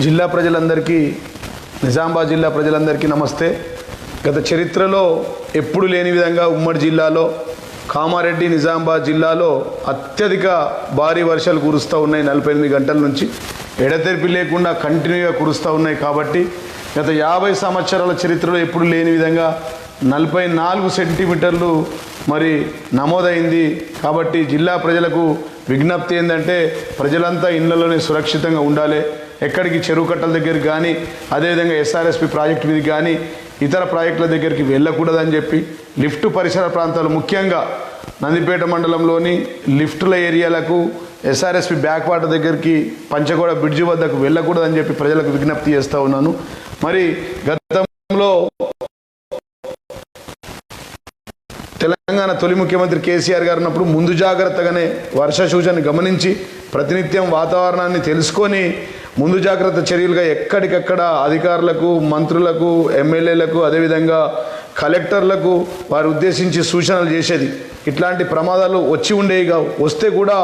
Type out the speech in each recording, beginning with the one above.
జిల్లా ప్రజలందరికీ నిజామాబాద్ జిల్లా ప్రజలందరికీ నమస్తే. గత చరిత్రలో ఎప్పుడు లేని విధంగా ఉమ్మడి జిల్లాలో కామారెడ్డి నిజామాబాద్ జిల్లాలో అత్యధిక భారీ వర్షాలు కురుస్తూ ఉన్నాయి నలభై ఎనిమిది గంటల నుంచి. ఎడతెరిపి లేకుండా కంటిన్యూగా కురుస్తూ ఉన్నాయి కాబట్టి గత యాభై సంవత్సరాల చరిత్రలో ఎప్పుడు లేని విధంగా నలభై నాలుగు సెంటీమీటర్లు మరి నమోదైంది. కాబట్టి జిల్లా ప్రజలకు విజ్ఞప్తి ఏంటంటే ప్రజలంతా ఇళ్ళలోనే సురక్షితంగా ఉండాలి. ఎక్కడికి చెరువు కట్టల దగ్గరికి కానీ అదేవిధంగా ఎస్ఆర్ఎస్పి ప్రాజెక్టు మీద కానీ ఇతర ప్రాజెక్టుల దగ్గరికి వెళ్ళకూడదని చెప్పి లిఫ్ట్ పరిసర ప్రాంతాలు ముఖ్యంగా నందిపేట మండలంలోని లిఫ్టుల ఏరియాలకు ఎస్ఆర్ఎస్పి బ్యాక్ వాటర్ దగ్గరికి పంచగోడ బ్రిడ్జి వద్దకు వెళ్ళకూడదని చెప్పి ప్రజలకు విజ్ఞప్తి చేస్తూ ఉన్నాను. మరి గతంలో తెలంగాణ తొలి ముఖ్యమంత్రి కేసీఆర్ గారు ఉన్నప్పుడు ముందు జాగ్రత్తగానే వర్ష సూచనను గమనించి ప్రతినిత్యం వాతావరణాన్ని తెలుసుకొని ముందు జాగ్రత్త చర్యలుగా ఎక్కడికక్కడ అధికారులకు మంత్రులకు ఎమ్మెల్యేలకు అదేవిధంగా కలెక్టర్లకు వారు ఉద్దేశించి సూచనలు చేసేది. ఇట్లాంటి ప్రమాదాలు వచ్చి ఉండేవి వస్తే కూడా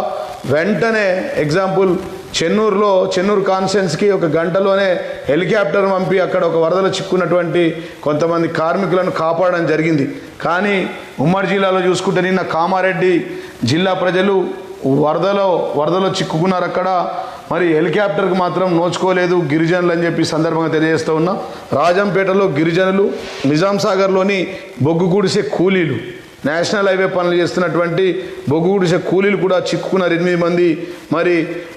వెంటనే ఎగ్జాంపుల్ చెన్నూరులో చెన్నూరు కాన్ఫరెన్స్కి ఒక గంటలోనే హెలికాప్టర్ పంపి అక్కడ ఒక వరదలో చిక్కున్నటువంటి కొంతమంది కార్మికులను కాపాడడం జరిగింది. కానీ ఉమ్మడి జిల్లాలో చూసుకుంటే నిన్న కామారెడ్డి జిల్లా ప్రజలు వరదలో వరదలో చిక్కుకున్నారు అక్కడ. మరి హెలికాప్టర్కి మాత్రం నోచుకోలేదు గిరిజనులు అని చెప్పి సందర్భంగా తెలియజేస్తూ ఉన్నా. రాజంపేటలో గిరిజనులు నిజాం సాగర్లోని బొగ్గు గుడిసే కూలీలు. నేషనల్ హైవే పనులు చేస్తున్నటువంటి బొగ్గు కూలీలు కూడా చిక్కుకున్నారు ఎనిమిది మంది. మరి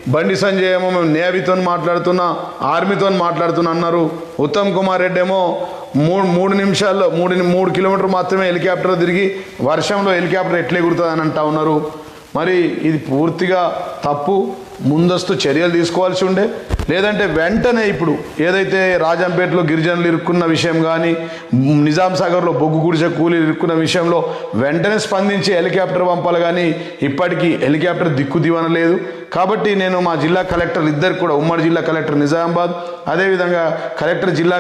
బండి సంజయ్ ఏమో మేము నేవీతో మాట్లాడుతున్నా ఆర్మీతో మాట్లాడుతున్నా అన్నారు. ఉత్తమ్ కుమార్ రెడ్డి ఏమో మూడు మూడు నిమిషాల్లో మూడు మూడు కిలోమీటర్ మాత్రమే హెలికాప్టర్ తిరిగి వర్షంలో హెలికాప్టర్ ఎట్లే ఎగురుతుంది అని అంటా ఉన్నారు. మరి ఇది పూర్తిగా తప్పు. ముందస్తు చర్యలు తీసుకోవాల్సి ఉండే. లేదంటే వెంటనే ఇప్పుడు ఏదైతే రాజంపేటలో గిరిజనులు ఇరుక్కున్న విషయం కానీ నిజాం సాగర్లో బొగ్గు గుడిసె కూలీలు ఇరుక్కున్న విషయంలో వెంటనే స్పందించి హెలికాప్టర్ పంపాలి కానీ ఇప్పటికీ హెలికాప్టర్ దిక్కు దివన లేదు. కాబట్టి నేను మా జిల్లా కలెక్టర్ ఇద్దరు కూడా ఉమ్మడి జిల్లా కలెక్టర్ నిజామాబాద్ అదేవిధంగా కలెక్టర్ జిల్లా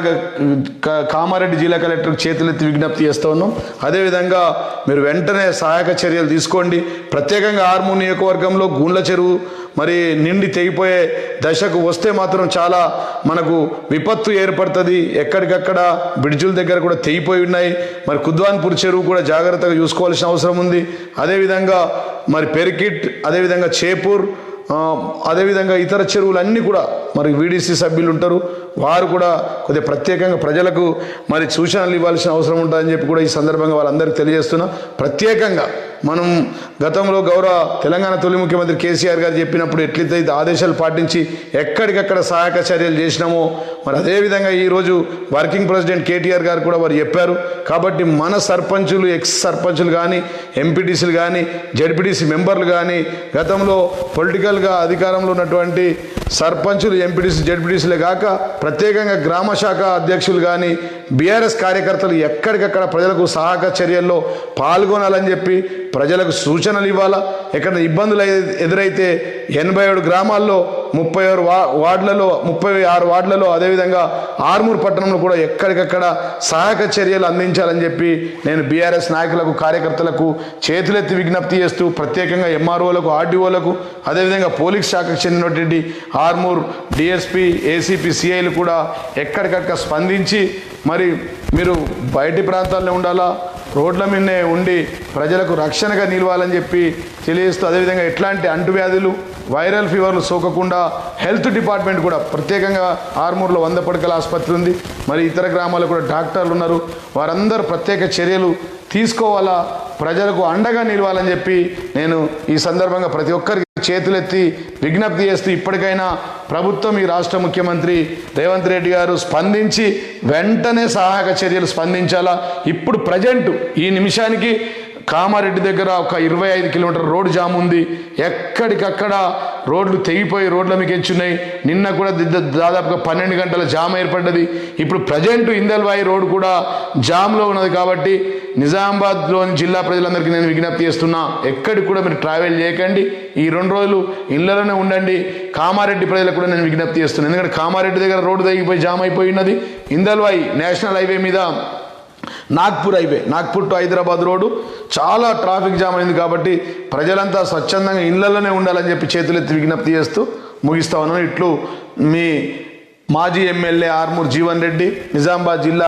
కామారెడ్డి జిల్లా కలెక్టర్ చేతులెత్తి విజ్ఞప్తి చేస్తూ ఉన్నాం. అదేవిధంగా మీరు వెంటనే సహాయక చర్యలు తీసుకోండి. ప్రత్యేకంగా ఆర్మూ నియోజకవర్గంలో గుండ్ల చెరువు మరి నిండి తెగిపోయే దశకు వస్తే మాత్రం చాలా మనకు విపత్తు ఏర్పడుతుంది. ఎక్కడికక్కడ బ్రిడ్జుల దగ్గర కూడా తెగిపోయి ఉన్నాయి. మరి కుద్వాన్పూర్ చెరువు కూడా జాగ్రత్తగా చూసుకోవాల్సిన అవసరం ఉంది. అదేవిధంగా మరి పెరికిట్ అదేవిధంగా చేపూర్ అదేవిధంగా ఇతర చెరువులన్నీ కూడా మరి వీడీసీ సభ్యులు ఉంటారు. వారు కూడా కొద్దిగా ప్రత్యేకంగా ప్రజలకు మరి సూచనలు ఇవ్వాల్సిన అవసరం ఉంటుందని చెప్పి కూడా ఈ సందర్భంగా వాళ్ళందరికీ తెలియజేస్తున్నా. ప్రత్యేకంగా మనం గతంలో గౌరవ తెలంగాణ తొలి ముఖ్యమంత్రి కేసీఆర్ గారు చెప్పినప్పుడు ఎట్లయితే ఆదేశాలు పాటించి ఎక్కడికక్కడ సహాయక చర్యలు చేసినామో మరి అదేవిధంగా ఈరోజు వర్కింగ్ ప్రెసిడెంట్ కేటీఆర్ గారు కూడా వారు చెప్పారు. కాబట్టి మన సర్పంచులు ఎక్స్ సర్పంచులు కానీ ఎంపీటీసీలు కానీ జడ్పీటీసీ మెంబర్లు కానీ గతంలో పొలిటికల్ పొలిటికల్గా అధికారంలో ఉన్నటువంటి సర్పంచులు ఎంపీటీసీ జడ్పీటీసీలే కాక ప్రత్యేకంగా గ్రామ శాఖ అధ్యక్షులు కానీ బీఆర్ఎస్ కార్యకర్తలు ఎక్కడికక్కడ ప్రజలకు సహాయక చర్యల్లో పాల్గొనాలని చెప్పి ప్రజలకు సూచనలు ఇవ్వాలా? ఎక్కడ ఇబ్బందులు ఎదురైతే ఎనభై ఏడు గ్రామాల్లో ముప్పై ఆరు వా వార్డులలో ముప్పై ఆరు వార్డులలో అదేవిధంగా ఆర్మూర్ పట్టణంలో కూడా ఎక్కడికక్కడ సహాయక చర్యలు అందించాలని చెప్పి నేను బీఆర్ఎస్ నాయకులకు కార్యకర్తలకు చేతులెత్తి విజ్ఞప్తి చేస్తూ ప్రత్యేకంగా ఎంఆర్ఓలకు ఆర్డీఓలకు అదేవిధంగా పోలీస్ శాఖకు చెందినటువంటి ఆర్మూర్ డిఎస్పి ఏసీపీ సిఐలు కూడా ఎక్కడికక్కడ స్పందించి మరి మీరు బయటి ప్రాంతాల్లో ఉండాలా? రోడ్ల మీదనే ఉండి ప్రజలకు రక్షణగా నిలవాలని చెప్పి తెలియజేస్తూ అదేవిధంగా ఎట్లాంటి అంటువ్యాధులు వైరల్ ఫీవర్లు సోకకుండా హెల్త్ డిపార్ట్మెంట్ కూడా ప్రత్యేకంగా ఆర్మూర్లో వంద పడకల ఆసుపత్రి ఉంది. మరి ఇతర గ్రామాల్లో కూడా డాక్టర్లు ఉన్నారు. వారందరూ ప్రత్యేక చర్యలు తీసుకోవాలా? ప్రజలకు అండగా నిలవాలని చెప్పి నేను ఈ సందర్భంగా ప్రతి ఒక్కరికి చేతులెత్తి విజ్ఞప్తి చేస్తూ ఇప్పటికైనా ప్రభుత్వం ఈ రాష్ట్ర ముఖ్యమంత్రి రేవంత్ రెడ్డి గారు స్పందించి వెంటనే సహాయక చర్యలు స్పందించాలా? ఇప్పుడు ప్రజెంట్ ఈ నిమిషానికి కామారెడ్డి దగ్గర ఒక ఇరవై ఐదు కిలోమీటర్ రోడ్డు జామ్ ఉంది. ఎక్కడికక్కడ రోడ్లు తెగిపోయి రోడ్ల మీకు ఎచ్చున్నాయి నిన్న కూడా దాదాపుగా పన్నెండు గంటల జామ్ ఏర్పడ్డది. ఇప్పుడు ప్రజెంట్ ఇందల్వాయి రోడ్ కూడా జామ్లో ఉన్నది కాబట్టి నిజామాబాద్లోని జిల్లా ప్రజలందరికీ నేను విజ్ఞప్తి చేస్తున్నా ఎక్కడికి కూడా మీరు ట్రావెల్ చేయకండి. ఈ రెండు రోజులు ఇళ్ళలోనే ఉండండి. కామారెడ్డి ప్రజలకు కూడా నేను విజ్ఞప్తి చేస్తున్నాను ఎందుకంటే కామారెడ్డి దగ్గర రోడ్డు తెగిపోయి జామ్ అయిపోయినది ఇందల్వాయి నేషనల్ హైవే మీద Nagpur highway Nagpur to Hyderabad road. చాలా ట్రాఫిక్ జామ్ అయింది కాబట్టి ప్రజలంతా స్వచ్ఛందంగా ఇళ్ళలోనే ఉండాలని చెప్పి చేతులెత్తి విజ్ఞప్తి చేస్తూ ముగిస్తా ఉన్నాను ఇట్లు మీ మాజీ ఎమ్మెల్యే ఆర్మూర్ జీవన్ రెడ్డి నిజామాబాద్ జిల్లా